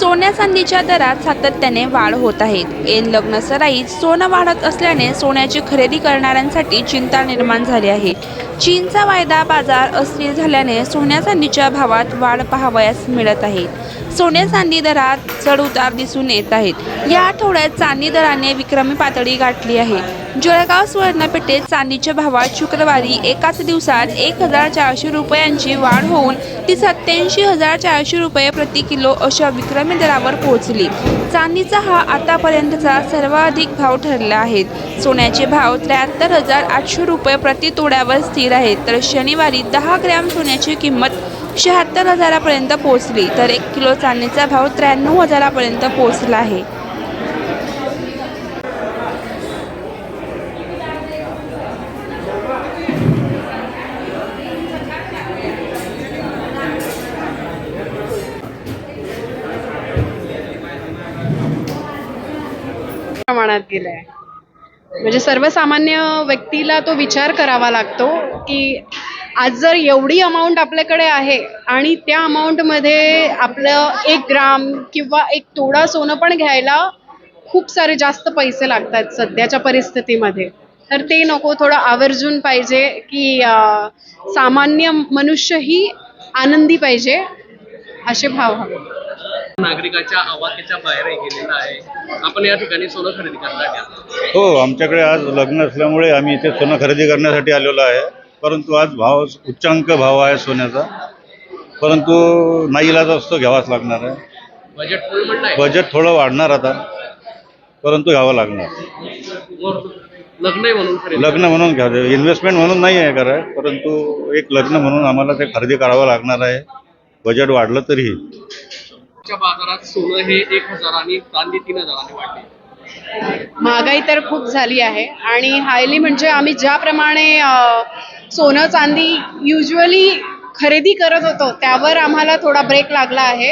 सोन्या चांदीच्या दरात सातत्याने वाढ होत आहे. ऐन लग्न सराईत सोनं वाढत असल्याने सोन्याची खरेदी करणाऱ्यांसाठी चिंता निर्माण झाली आहे. चीनचा वायदा बाजार अस्थिर झाल्याने सोन्या चांदीच्या भावात वाढ पाहावयास मिळत आहे. सोन्या चांदी दरात चढ उतार दिसून येत आहेत. या आठवड्यात चांदी दराने विक्रमी पातळी गाठली आहे. जळगाव सुवर्णपेठेत चांदीच्या भावात शुक्रवारी एकाच दिवसात एक हजार चारशे रुपयांची वाढ होऊन ती सत्याऐंशी हजार चारशे रुपये प्रति किलो अशा विक्रमी दरावर पोहोचली. चांदीचा हा आतापर्यंतचा सर्वाधिक भाव ठरला आहे. सोन्याचे भाव त्र्याहत्तर हजार आठशे रुपये प्रति तोड्यावर स्थिर आहेत तर शनिवारी दहा ग्रॅम सोन्याची किंमत शहात्तर हजारापर्यंत पोहोचली. तर एक किलो चांदीचा भाव त्र्याण्णव हजारापर्यंत पोहोचला आहे. प्रमाणात गेलाय. म्हणजे सर्वसामान्य व्यक्तीला तो विचार करावा लागतो की आज जर एवढी अमाऊंट आपल्याकडे आहे आणि त्या अमाऊंटमध्ये आपलं एक ग्राम किंवा एक तोडा सोनं पण घ्यायला खूप सारे जास्त पैसे लागतात सध्याच्या परिस्थितीमध्ये. तर ते नको थोडं आवर्जून पाहिजे की सामान्य मनुष्यही आनंदी पाहिजे असे भाव हवे. नागरिकाच्या आवाक्याच्या बाहेरही गेलेला आहे. आपण या ठिकाणी सोनं खरेदी करण्यासाठी. हो आमच्याकडे आज लग्न असल्यामुळे आम्ही इथे सोनं खरेदी करण्यासाठी आलेलो आहे. परंतु आज भाव उच्चांक भाव आहे सोन्याचा. परंतु नाईलाज असतो घ्यावाच लागणार आहे. बजेट बजेट थोडं वाढणार आता. परंतु घ्यावं लागणार. लग्न म्हणून लग्न म्हणून घ्यावं इन्व्हेस्टमेंट म्हणून नाही आहे कराय परंतु एक लग्न म्हणून आम्हाला ते खरेदी करावं लागणार आहे. बजेट वाढलं तरीही. आजच्या बाजारात सोनं हे एक हजाराने चांदी तीन हजाराने वाढले. महागाई तर खूप झाली आहे. आणि हायली म्हणजे आम्ही ज्याप्रमाणे अ, सोनं चांदी युजली खरेदी करत होतो त्यावर आम्हाला थोडा ब्रेक लागला आहे.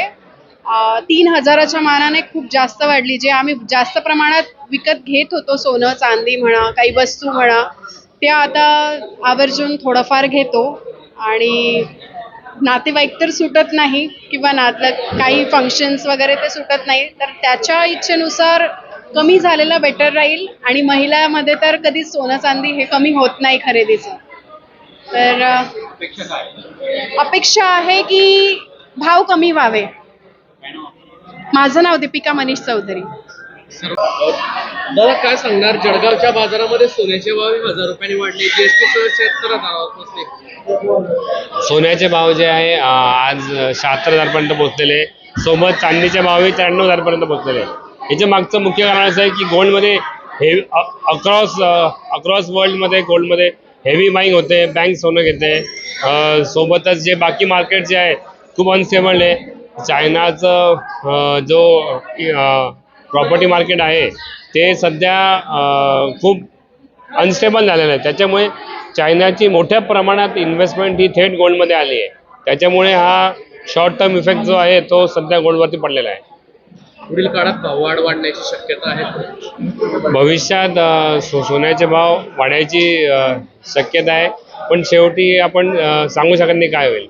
अ, तीन हजाराच्या मानाने खूप जास्त वाढली जे आम्ही जास्त प्रमाणात विकत घेत होतो सोनं चांदी म्हणा काही वस्तू म्हणा त्या आता आवर्जून थोडंफार घेतो. आणि नातेवाईक तर सुटत नाही किंवा नातलं काही फंक्शन्स वगैरे ते सुटत नाही तर त्याच्या इच्छेनुसार कमी झालेलं बेटर राहील आणि महिलामध्ये तर कधीच सोनं चांदी हे कमी होत नाही खरेदीचं. तर अपेक्षा आहे की भाव कमी व्हावे. माझं नाव दीपिका मनीष चौधरी. दादा काय सांगणार जळगावच्या बाजारामध्ये सोन्याचे भाव हजार रुपयांनी वाढले जीएसटी सह शेतकऱ्यात सोन्याचे भाव जे आहे आज शहात्तर हजारपर्यंत पोहोचलेले. सोबत चांदीचे भावही त्र्याण्णव हजारपर्यंत पोहोचलेले. याच्या मागचं मुख्य कारण असं आहे की गोल्डमध्ये हेवी अक्रॉस अक्रॉस वर्ल्डमध्ये गोल्डमध्ये हेवी बाईंग होते बँक सोनं घेते. सोबतच जे बाकी मार्केट जे आहे खूप अनस्टेबल आहे. चायनाचं जो प्रॉपर्टी मार्केट आहे ते सध्या खूप अनस्टेबल झालेलं आहे. त्याच्यामुळे चायनाची मोठ्या प्रमाणात इन्व्हेस्टमेंट ही थेट गोल्डमध्ये आली आहे. त्याच्यामुळे हा शॉर्ट टर्म इफेक्ट जो आहे तो सध्या गोल्डवरती पडलेला आहे. पुढील काळात भाव वाढ वाढण्याची शक्यता आहे भविष्यात सोन्याचे भाव वाढायची शक्यता आहे. पण शेवटी आपण सांगू शकत नाही काय होईल.